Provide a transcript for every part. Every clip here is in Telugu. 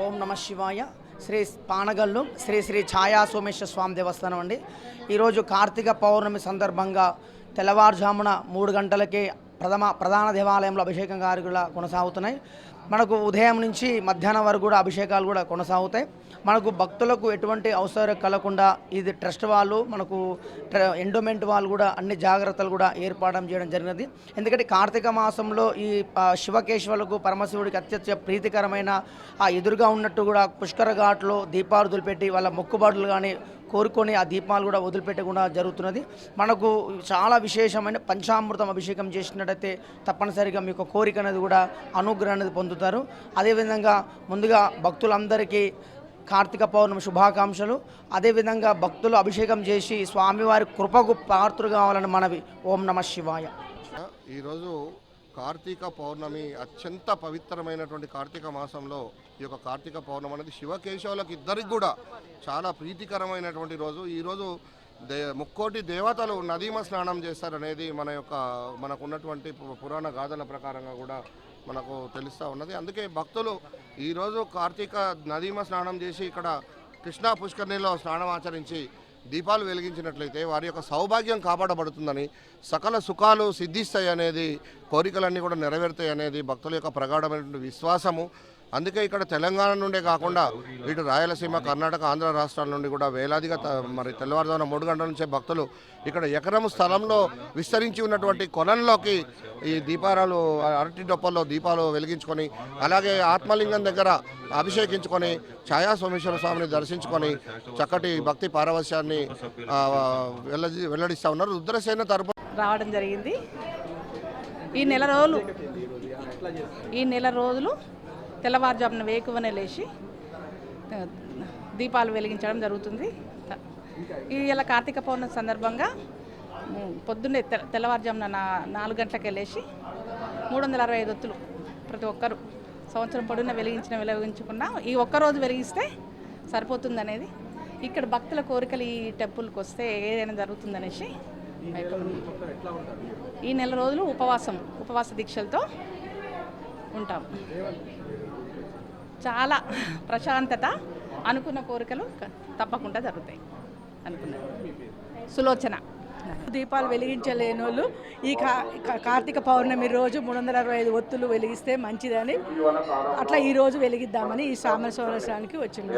ఓం నమ శివాయ. శ్రీ పానగల్లు శ్రీ శ్రీ ఛాయా సోమేశ్వర స్వామి దేవస్థానం అండి. ఈరోజు కార్తీక పౌర్ణమి సందర్భంగా తెల్లవారుజామున మూడు గంటలకే ప్రథమ ప్రధాన దేవాలయంలో అభిషేకం కార్యక్రమాలు కొనసాగుతున్నాయి. మనకు ఉదయం నుంచి మధ్యాహ్నం వరకు కూడా అభిషేకాలు కూడా కొనసాగుతాయి. మనకు భక్తులకు ఎటువంటి అవసరం కలగకుండా ఇది ట్రస్ట్ వాళ్ళు మనకు ట్ర- ఎండోమెంట్ వాళ్ళు కూడా అన్ని జాగ్రత్తలు కూడా ఏర్పాటు చేయడం జరిగినది. ఎందుకంటే కార్తీక మాసంలో ఈ ఆ, శివకేశవులకు పరమశివుడికి అత్యంత ప్రీతికరమైన ఆ ఎదురుగా ఉన్నట్టు కూడా పుష్కర ఘాట్లో దీపాలు వదిలిపెట్టి వాళ్ళ మొక్కుబాట్లు కానీ కోరుకొని ఆ దీపాలు కూడా వదిలిపెట్టకుండా జరుగుతున్నది. మనకు చాలా విశేషమైన పంచామృతం అభిషేకం చేసినట్టయితే తప్పనిసరిగా మీకు కోరిక అనేది కూడా అనుగ్రహం అనేది పొందుతారు. అదేవిధంగా ముందుగా భక్తులందరికీ కార్తీక పౌర్ణమి శుభాకాంక్షలు. అదేవిధంగా భక్తులు అభిషేకం చేసి స్వామివారి కృపకు పాత్రు కావాలని మనవి. ఓం నమ శివాయ. ఈరోజు కార్తీక పౌర్ణమి అత్యంత పవిత్రమైనటువంటి కార్తీక మాసంలో ఈ యొక్క కార్తీక పౌర్ణమి అనేది శివకేశవులకు ఇద్దరికి కూడా చాలా ప్రీతికరమైనటువంటి రోజు. ఈరోజు దే ముక్కోటి దేవతలు నదీమ స్నానం చేస్తారనేది మన యొక్క మనకున్నటువంటి పు- పురాణ గాథల ప్రకారంగా కూడా మనకు తెలుస్తూ ఉన్నది. అందుకే భక్తులు ఈరోజు కార్తీక నదీమ స్నానం చేసి ఇక్కడ కృష్ణా పుష్కరిణిలో స్నానం ఆచరించి దీపాలు వెలిగించినట్లయితే వారి యొక్క సౌభాగ్యం కాపాడబడుతుందని సకల సుఖాలు సిద్ధిస్తాయి అనేది కోరికలన్నీ కూడా నెరవేరుతాయి అనేది భక్తుల యొక్క ప్రగాఢమైనటువంటి విశ్వాసము. అందుకే ఇక్కడ తెలంగాణ నుండే కాకుండా ఇటు రాయలసీమ కర్ణాటక ఆంధ్ర రాష్ట్రాల నుండి కూడా వేలాదిగా మరి తెల్లవారుజామున మూడు గంటల నుంచే భక్తులు ఇక్కడ ఎకరం స్థలంలో విస్తరించి ఉన్నటువంటి కొలంలోకి ఈ దీపారాలు అరటి డొప్పల్లో దీపాలు వెలిగించుకొని అలాగే ఆత్మలింగం దగ్గర అభిషేకించుకొని ఛాయా సోమేశ్వర స్వామిని దర్శించుకొని చక్కటి భక్తి పారవశ్యాన్ని వెల్లడి వెల్లడిస్తూ ఉన్నారు. రుద్రసేన తరపు రావడం జరిగింది. ఈ నెల రోజులు ఈ నెల రోజులు తెల్లవారుజామున వేకువనే లేచి దీపాలు వెలిగించడం జరుగుతుంది. ఈ ఇలా కార్తీక పౌర్ణమి సందర్భంగా పొద్దున్నే తె- తెల్లవారుజామున నా నాలుగు గంటలకే లేచి మూడు వందల అరవై ఐదు ఒత్తులు ప్రతి ఒక్కరు సంవత్సరం పొడున్న వెలిగించిన వెలిగించుకున్నా ఈ ఒక్కరోజు వెలిగిస్తే సరిపోతుంది అనేది ఇక్కడ భక్తుల కోరికలు ఈ టెంపుల్కి వస్తే ఏదైనా జరుగుతుందనేసి ఈ నెల రోజులు ఉపవాసం ఉపవాస దీక్షలతో ఉంటాం. చాలా ప్రశాంతత అనుకున్న కోరికలు తప్పకుండా జరుగుతాయి అనుకున్నాను సులోచన. దీపాలు వెలిగించలేని వాళ్ళు ఈ కా కార్తీక పౌర్ణమి రోజు మూడు వందల అరవై ఐదు ఒత్తులు వెలిగిస్తే మంచిదని అట్లా ఈ రోజు వెలిగిద్దామని ఈ సామరస్వరానికి వచ్చింది.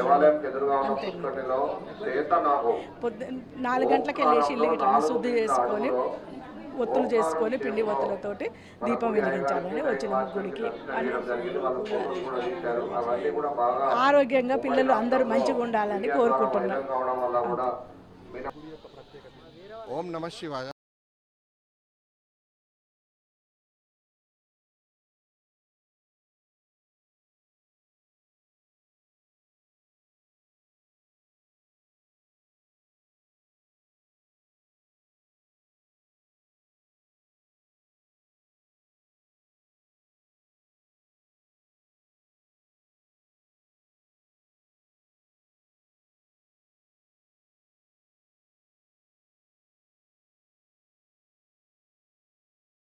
అంతే. పొద్దు నాలుగు గంటలకు వెళ్ళేసి ఇల్లు ఇట్లా శుద్ధి చేసుకొని ఒత్తులు చేసుకొని పిండి ఒత్తులతోటి దీపం వెలిగించాలని వచ్చిన గుడికి ఆరోగ్యంగా పిల్లలు అందరూ మంచిగా ఉండాలని కోరుకుంటున్నాం. ఓం నమ శివాయ.